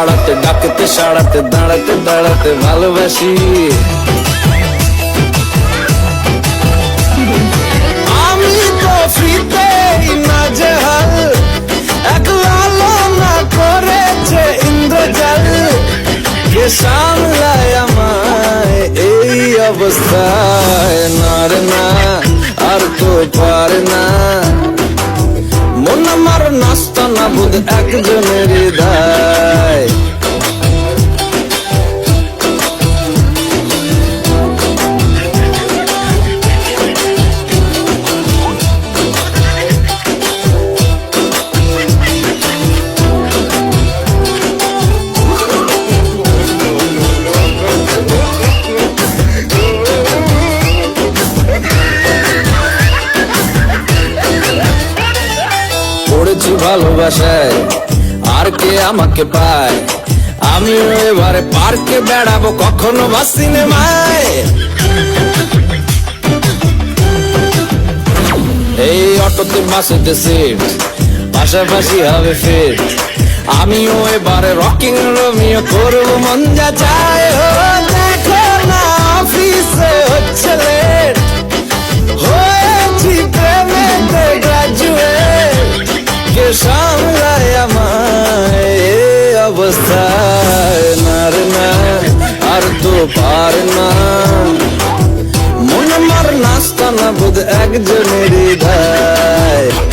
গুলি তো বাড়াতে ডাকতে সাড়াতে দাঁড়াতে দাঁড়াতে ভালোবাসি আমায় এই অবস্থায় না না আর তো না মন আমার নাস্তা না বুধ একজনের হৃদয় ভালোবাসায় আর কে আমাকে পায়? আমিও এবারে পার্কে বেড়াবো কখনো বা সিনেমায়। এই অটোতে বাসেতে সিট পাশাপাশি হবে ফিট আমিও এবারে রকিং রোমিও করব, মন যা চায় অবস্থায় নার না আর তো পার না। মন আমার নাস্তা না বোধ একজনের হৃদয়।